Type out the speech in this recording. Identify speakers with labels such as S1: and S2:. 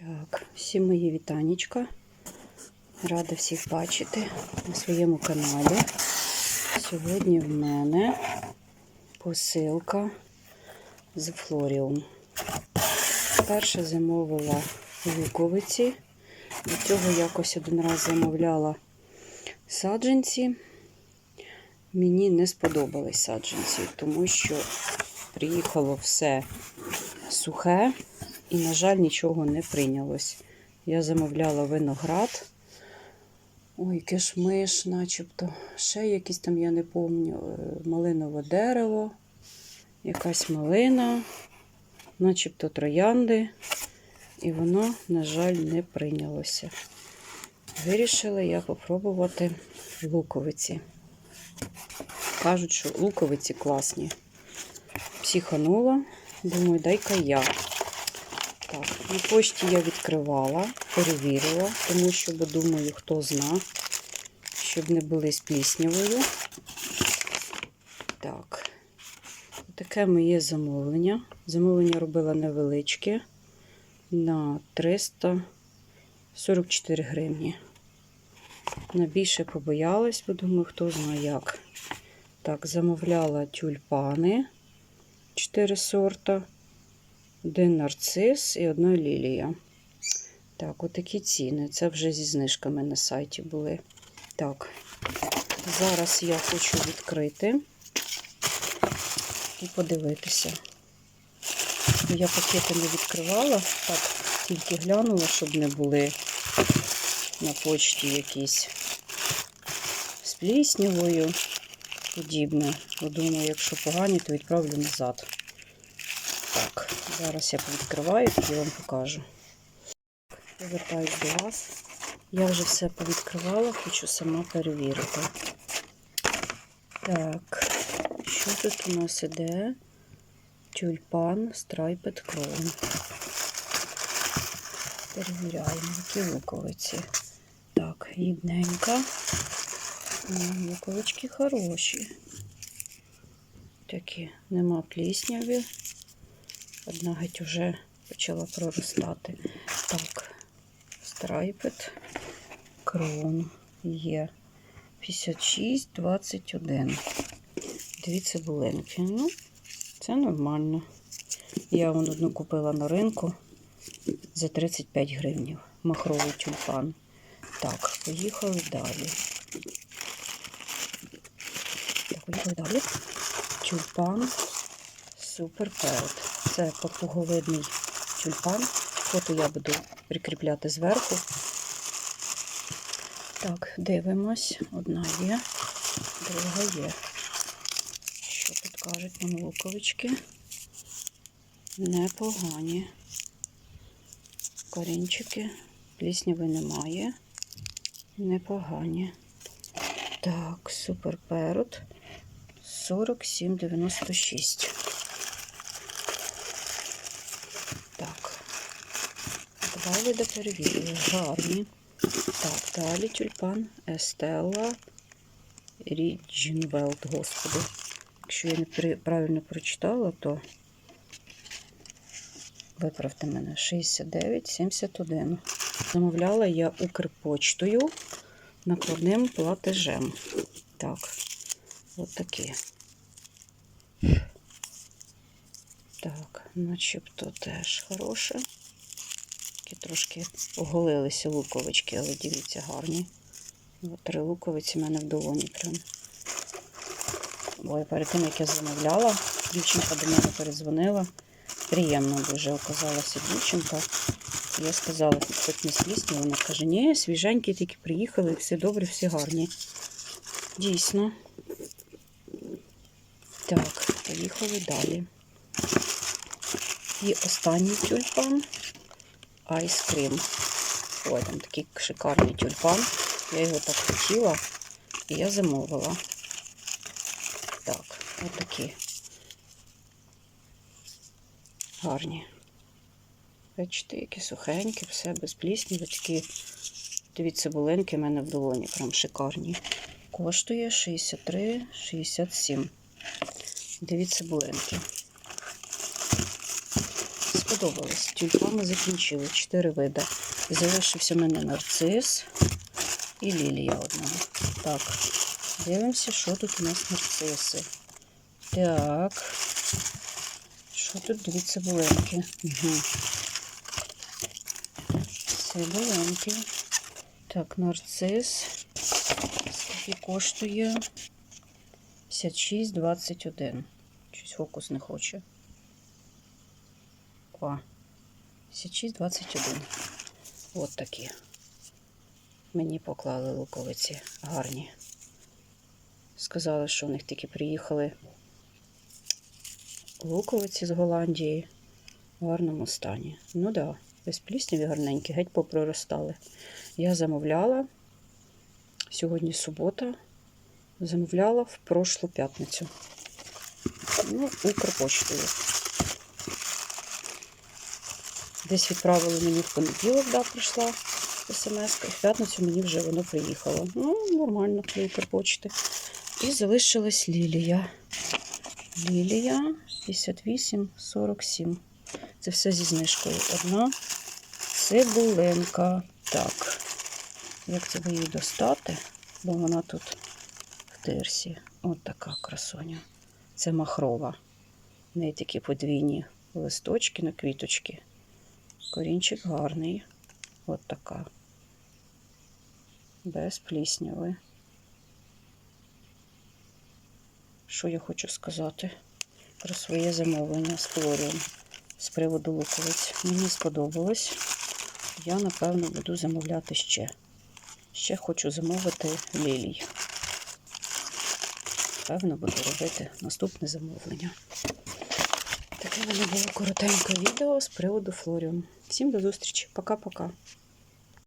S1: Так, всі мої вітанечка. Рада всіх бачити на своєму каналі. Сьогодні в мене посилка з Флоріум. Перше замовила луковиці. До цього якось один раз замовляла саджанці. Мені не сподобались саджанці, тому що приїхало все сухе і, на жаль, нічого не прийнялось. Я замовляла виноград. Ой, кишмиш, начебто. Ще якісь там, я не пам'ятаю, малинове дерево, якась малина, начебто троянди. І воно, на жаль, не прийнялося. Вирішила я попробувати луковиці. Кажуть, що луковиці класні. Психанула, думаю, дай-ка я. На почті я відкривала, перевірила, тому що, бо думаю, хто зна, щоб не були з пліснявою. Так, таке моє замовлення. Замовлення робила невеличке на 344 гривні. На більше побоялась, бо думаю, хто знає як. Так, замовляла тюльпани 4 сорта, один нарцис і одна лілія. Так, отакі ціни. Це вже зі знижками на сайті були. Так, зараз я хочу відкрити і подивитися. Я пакети не відкривала, так, тільки глянула, щоб не були на почті якісь з пліснявою подібне. Бо думаю, якщо погані, то відправлю назад. Так, зараз я відкриваю і вам покажу. Повертаюсь до вас. Я вже все повідкривала, хочу сама перевірити. Так, що тут у нас іде? Тюльпан Striped Crown. Перевіряємо, які луковиці. Так, рідненька. Луковички хороші. Такі, нема плісняві. Одна геть уже почала проростати. Так, Striped Crown є 56, 21. Дві цибулинки. Ну, це нормально. Я вон одну купила на ринку за 35 гривнів. Махровий тюльпан. Так, поїхали далі. Так, поїхали далі. Тюльпан Супер Перед. Це папуговидний тюльпан. Фото я буду прикріпляти зверху. Так, дивимось. Одна є, друга є. Що тут кажуть нам луковички? Непогані. Корінчики, плісняви немає. Непогані. Так, суперперот. 47,96. Так. Два види перевірили. Гарні. Так, далі тюльпан Естелла Ріджінвелд, господи. Якщо я не правильно прочитала, то виправте мене 69,71. Замовляла я Укрпочтою накладним платежем. Так, от такі. Так, начебто теж хороше. Такі трошки оголилися луковички, але дивіться, гарні. От три луковиці в мене в долоні прям. Бо перед тим, як я замовляла, дівчинка до мене передзвонила. Приємно дуже оказалася дівчинка. Я сказала, хоч не слізні, вона каже, ні, свіженькі тільки приїхали, все добре, всі гарні. Дійсно. Так, поїхали далі. І останній тюльпан айскрім. Ой, там такий шикарний тюльпан. Я його так хотіла, і я замовила. Так, отакі. Гарні. Бачите, які сухенькі, все без плісні, такі дві цибулинки в мене в долоні, прям шикарні. Коштує 63,67. Дві цибулинки. Сподобались. Тюльпани закінчили 4 види. Залишився в мене нарцис і лілія одна. Так, дивимося, що тут у нас нарциси. Так. Що тут дві цибуленьки? Угу. Цибуленьки. Так, нарцис. Скільки коштує? 56,21. Щось фокус не хоче. О, 56,21. От такі. Мені поклали луковиці гарні. Сказали, що в них тільки приїхали луковиці з Голландії в гарному стані. Ну так, да, без плісняві гарненькі, геть попроростали. Я замовляла. Сьогодні субота. Замовляла в прошлу п'ятницю. Ну, Укрпоштою. Десь відправили мені в понеділок, да, прийшла смс, і в п'ятницю мені вже воно приїхало. Ну, нормально для Укрпочти. І залишилась лілія. Лілія 58,47. Це все зі знижкою. Одна цибулинка. Так, як це її достати? Бо вона тут в тирсі. От така красоня. Це махрова. В неї такі подвійні листочки на квіточки. Корінчик гарний. От така. Без плісняви. Що я хочу сказати про своє замовлення з хлорієм з приводу луковиць. Мені сподобалось. Я, напевно, буду замовляти ще. Ще хочу замовити лілій. Певно, буду робити наступне замовлення. Таке мене було коротеньке відео з приводу флоріум. Всім до зустрічі. Пока-пока.